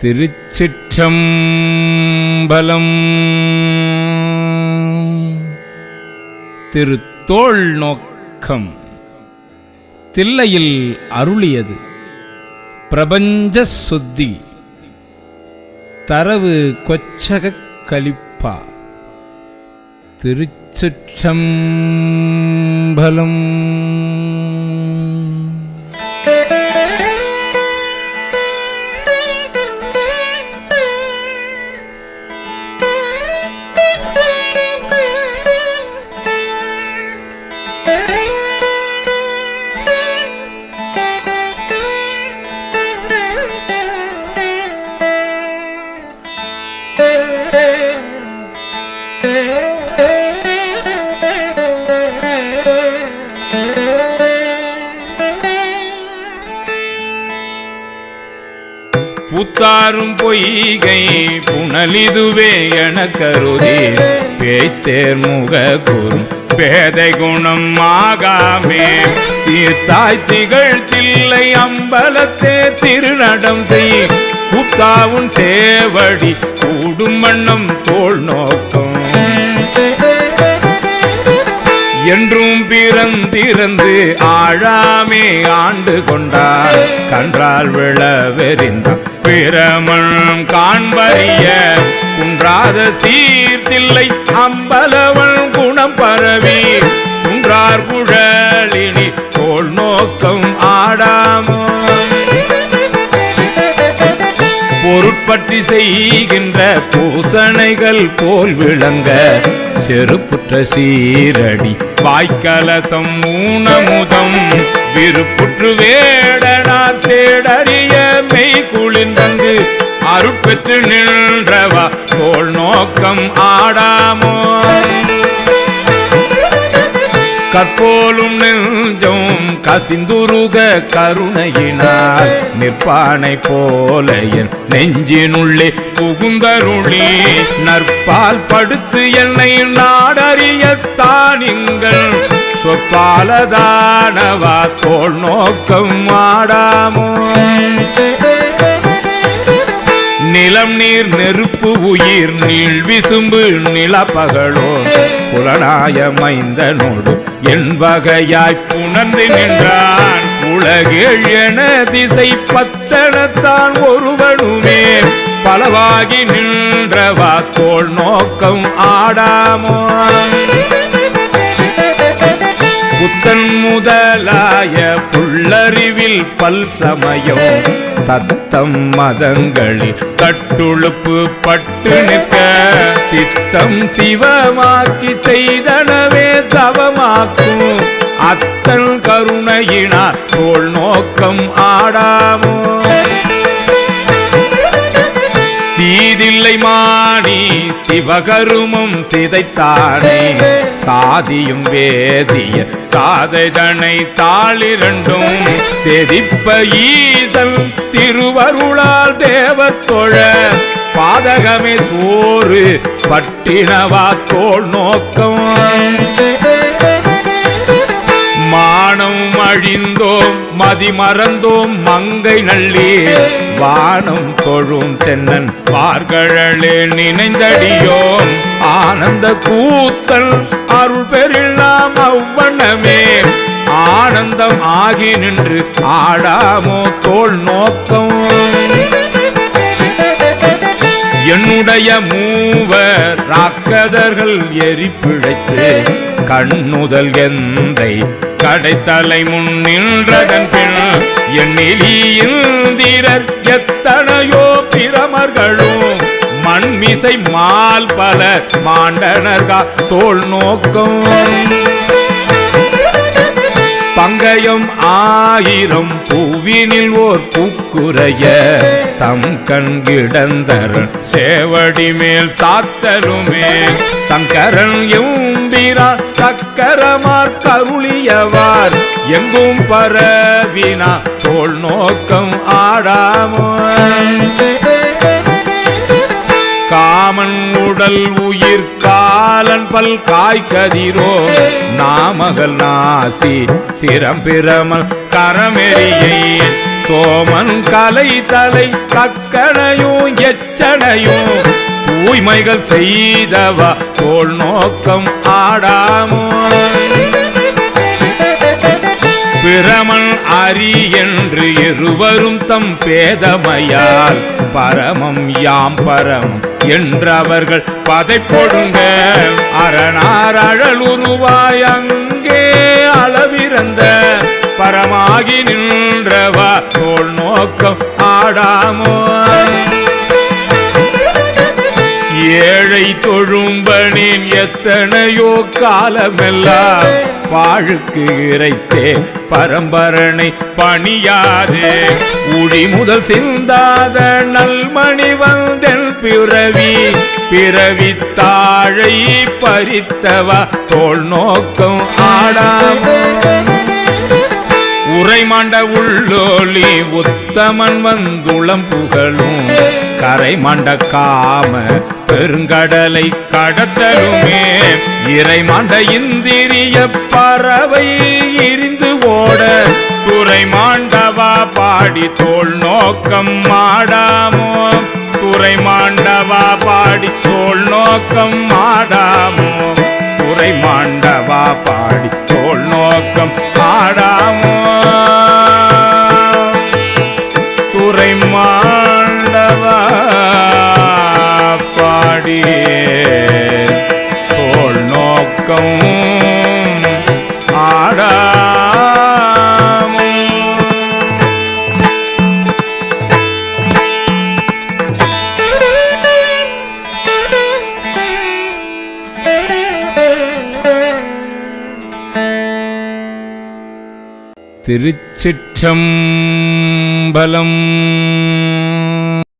திருச்சிற்றம்பலம். திருத்தோள் நோக்கம். தில்லையில் அருளியது பிரபஞ்ச சுத்தி. தரவு கொச்சகக் கலிப்பா திருச்சிற்றம்பலம். மாறும் பொய்கை புனலிதுவே என கருதி பேய்த்தேர் முக கூறும் பேதை குணம் ஆகாமே. தீர்த்தாய் திகழ்த்தில்லை அம்பலத்தே திருநடம் செய். கூத்தாவும் சேவடி கூடும் வண்ணம் தோல் நோக்கம். என்றும் பிறந்திருந்து ஆழாமே ஆண்டு கொண்டார். கன்றால் விளவெறிந்தான் பிரமணம் காண்பறிய குன்றாத சீர்தில்லை அம்பலவன் குணம் பரவி குன்றார் குழலினி கோல் நோக்கம் ஆடாமோ? பொருட்பற்றி செய்கின்ற பூசணைகள் போல் விளங்க செருப்புற்ற சீரடி வாய்க்கலசம் ஊனமுதம். விருப்புற்று வேடனார் சேடறிய அருட்பெற்று நின்றவா தோல் நோக்கம் ஆடாமோ? கற்போலும் நெஞ்சம் கசிந்துருக கருணையினால் நிற்பானை போல என் நெஞ்சினுள்ளே புகுந்தருளி நற்பால் படுத்து என்னை நாடறியத்தானிங்கள் சொற்பாலதானவா தோல் நோக்கம் ஆடாமோ? நிலம் நீர் நெருப்பு உயிர் நீள் விசும்பு நிலப்பகலோ புலனாய மைந்தனோடு என் வகையாய் புணர்ந்து நின்றான். உலகில் என திசை பத்தனத்தான் ஒருவனுமே. பலவாகி நின்ற வாக்கோள் நோக்கம் ஆடாமோ. புத்தன் முதலாய புள்ளறிவில் பல் சமயம் தத்தம் மதங்களில் பட்டுழுப்பு பட்டு நிற்க சித்தம் சிவமாக்கி செய்தனவே தவமாக்கும். அத்தன் கருணையினார் தோல் நோக்கம் ஆடாமோ? தீதில்லை மாணி சிவகருமம் சிதைத்தானே? சாதியும் வேதிய காதைதனை தாளிரண்டும் செதிப்ப ஈதல் திருவருளால் தேவத்தொழ பாதகமே சோறு பட்டினவா தோல் நோக்கம். மானம் அழிந்தோம் மதி மறந்தோம் மங்கை நள்ளி வானம் தொழும் தென்னன் பார்கழலே நினைந்தடியோம். ஆனந்த கூத்தல் அருள் பெறில்லாம் அவ்வண்ணமே. ஆனந்தம் ஆகி நின்று ஆடாமோ தோல் நோக்கம். என்னுடைய மூவர் ராக்கதர்கள் எரிப்பிழைத்து கண்ணுதல் எந்தை கடைத்தலை முன் நின்றதன் பின் எண்ணிலியுந்தீரர் எத்தனையோ பிரமர்களும் மண்மிசை மால் பல மாண்டனர்கா தோல் நோக்கம். பங்கயம் ஆயிரம் பூவினில் ஓர் பூக்குறைய தம் கண் கண்கிடந்தரன் சேவடி மேல் சாத்தலுமே சங்கரன் எம்பிரான் சக்கரமார் கருளியவார். எங்கும் பரவினா தோல் நோக்கம் ஆடாமோ காமன் உடல் உயிர் காலன் பல் காய்கதிரோ. நாமகள் நாசி சிரம்பிரமல் கரமெறியை சோமன் கலை தலை கக்கனையும் எச்சனையும். உய்மைகள் செய்தவா? தோல் நோக்கம் ஆடாமோ? பிரமன் அரி என்று இருவரும் தம் பேதமையால் பரமம் யாம் பரமம் என்றவர்கள் பதைப்பொடுங்க அரணார் அழலுருவாய் அங்கே அளவிறந்த பரமாகி நின்றவா? தோல் நோக்கம் ஆடாமோ? ஏழை தொழும்பனின் எத்தனையோ காலமெல்லாம் வாழுக்கு இறைத்தே பரம்பரனை பணியாதே. உடி முதல் சிந்தாத நல்மணி வந்தென் பிறவி பிறவி தாழை பறித்தவா தோல் நோக்கம் ஆடாமோ. உரைமாண்ட உள்ளோலி உத்தமன் வந்துளம் புகழும். கரைமாண்ட காம பெருங்கடலை கடத்தலுமே. இறைமாண்ட இந்திரிய பறவை எரிந்து ஓட. துறை மாண்டவா பாடி தோல் நோக்கம் மாடாமோ. துறை மாண்டவா பாடி தோல் நோக்கம் மாடாமோ. திருச்சிற்றம்பலம்.